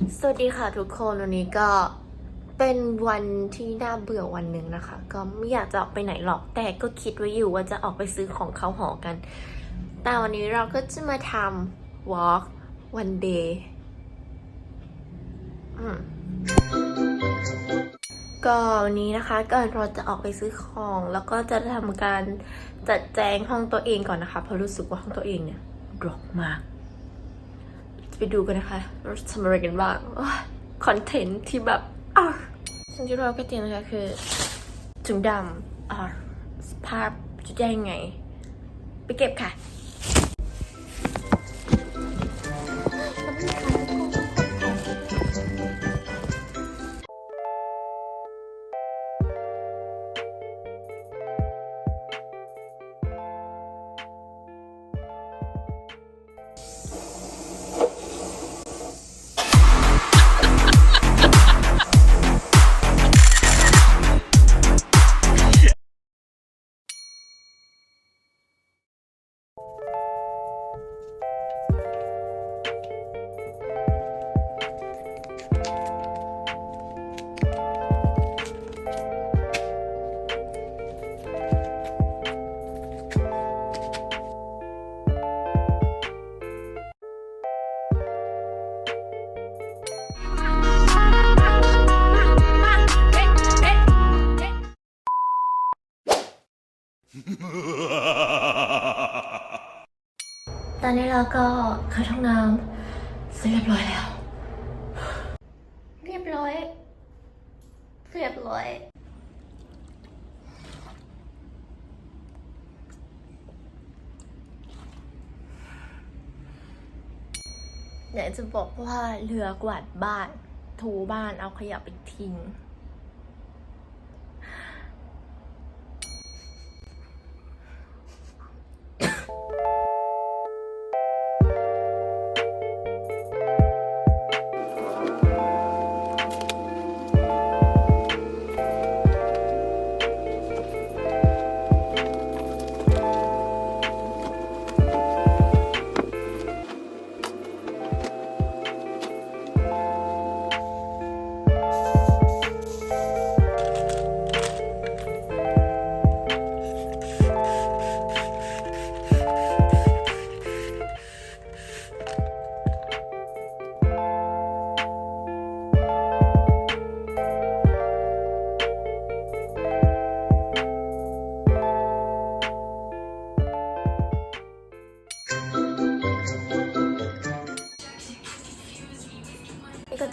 สวัสดีค่ะทุกคนวันนี้ก็เป็นวันที่น่าเบื่อวันหนึ่งนะคะ ก็ไม่อยากจะออกไปไหนหรอกแต่ก็คิดไว้อยู่ว่าจะออกไปซื้อของเขาหอกัน แต่วันนี้เราก็จะมาทำ walk one day ก็วันนี้นะคะก่อนเราจะออกไปซื้อของ แล้วก็จะทำการจัดแจงห้องตัวเองก่อนนะคะเพราะรู้สึกว่าห้องตัวเองเนี่ยรกมาก ไปดูกันนะคะเราทำอะไรกันบ้างคอนเทนต์ที่แบบอะซึ่งที่เราก็เตรียมนะคะคือถุงดำอะสภาพจะได้ยังไง ไปเก็บค่ะ ตอนนี้เราก็เข้าห้องน้ำเสร็จเรียบร้อยแล้ว เรียบร้อย เรียบร้อยอยากจะบอกว่าเรือกวาดบ้าน ถูบ้านเอาขยะไปทิ้ง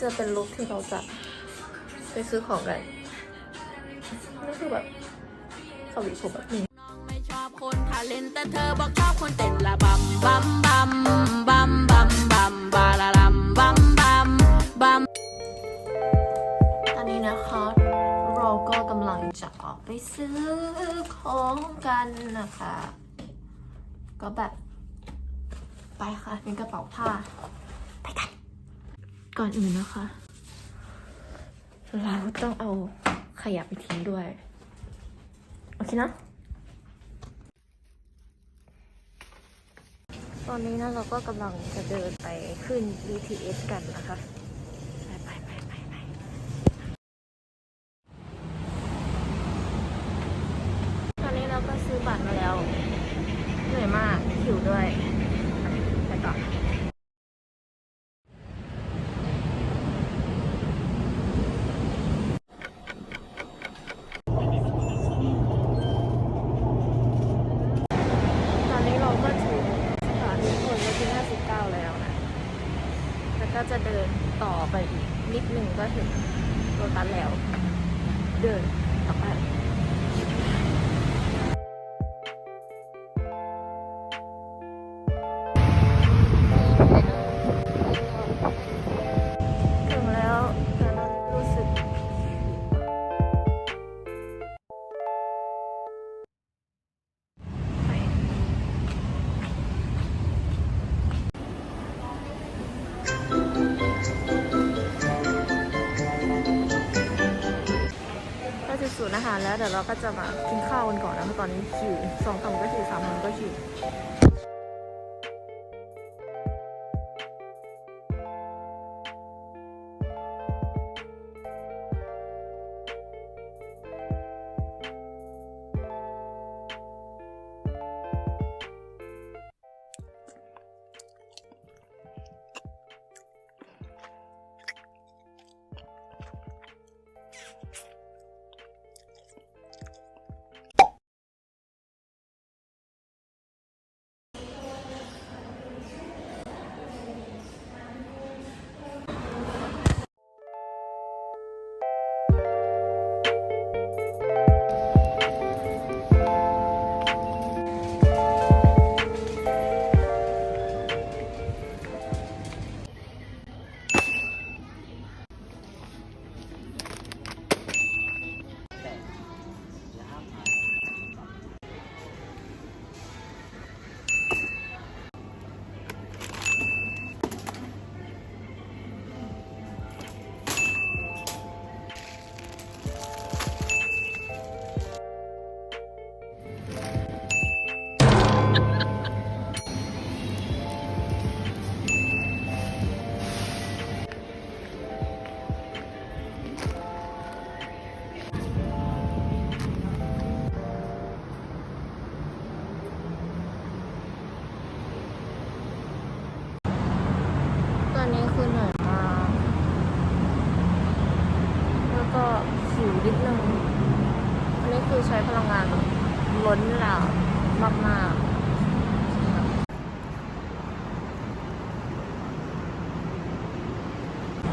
จะเป็นลุคที่เราจะไปซื้อของกันนี่คือแบบสวีผมแบบนี้องไม่ชอบคนทาเลนแต่เธอบอกชอบคนเต้นละบัมบัมบัมบัมบัมบัมบาลาลัมบัมบัมบัมตอนนี้นะคะเราก็กำลังจะออกไปซื้อของกันนะคะ ก็แบบ ไปค่ะเป็นกระเป๋าผ้า ก่อนอื่นนะคะ เราต้องเอาขยะไปทิ้งด้วย โอเคนะ ตอนนี้นะเราก็กำลังจะเดินไปขึ้น BTS กันนะคะไปไปไปไปไปตอนนี้เราก็ซื้อบัตรมาแล้วเหนื่อยมากหิวด้วยไปต่อ ตอนนี้เราก็ถึงสถานีคนรถที่59 แล้วนะ แล้ว ก็จะเดินต่อไปอีกนิดหนึ่งก็ถึงโลตัสแล้ว เดินต่อไป สูตรอาหารแล้วเดี๋ยวเราก็จะมากินข้าวกันก่อนนะเพราะตอนนี้หิวสองคำก็หิวสามคำก็หิว ใช้พลังงานแบบล้นหลามมากๆ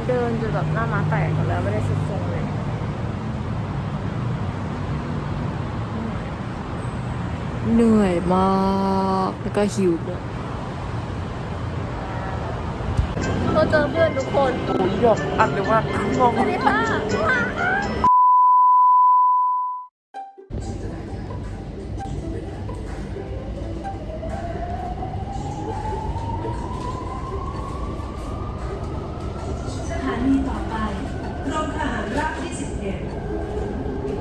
เดินจนแบบหน้ามาแตกหมดแล้วไม่ได้สุดทรงเลย เหนื่อยมาก แล้วก็หิวด้วยเราเจอเพื่อนทุกคนหยกอัดหรือว่า มองไม่ได้ป้า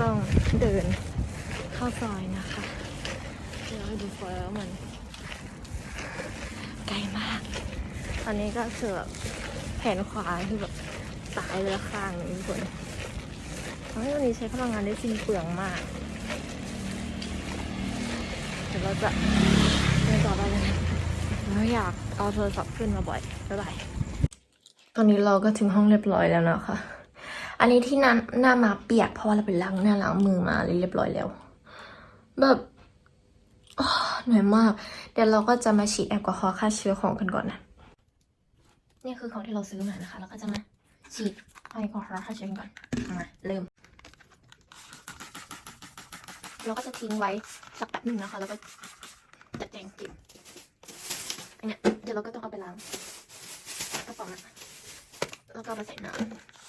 ต้องเดินเข้าซอยนะคะ เดี๋ยวให้ดูซอยแล้วมันไกลมาก ตอนนี้ก็คือแบบแขนขวาคือแบบตายเลยข้างนึงทุกคนทำให้วันนี้ใช้พลังงานได้สิ้นเปลืองมาก เดี๋ยวเราจะเดินต่อไปเลยไม่อยากเอาโทรศัพท์ขึ้นมาบ่อยบ๊ายบายตอนนี้เราก็ถึงห้องเรียบร้อยแล้วนะคะ อันนี้ที่หน้าหน้ามาเปียกเพราะว่าเราไปล้างหน้าล้างมือมาเรียบร้อยแล้ว แบบเหนื่อยมาก เดี๋ยวเราก็จะมาฉีดแอลกอฮอล์ฆ่าเชื้อของกันก่อนนะ นี่คือของที่เราซื้อมานะคะ แล้วก็จะมาฉีดแอลกอฮอล์ฆ่าเชื้อกันก่อน มาเริ่ม เราก็จะทิ้งไว้สักแป๊บหนึ่งนะคะ แล้วก็จัดแจงเก็บอันเนี้ยเดี๋ยวเราก็ต้องเอาไปล้างกระป๋องนะแล้วก็มาใส่น้ำ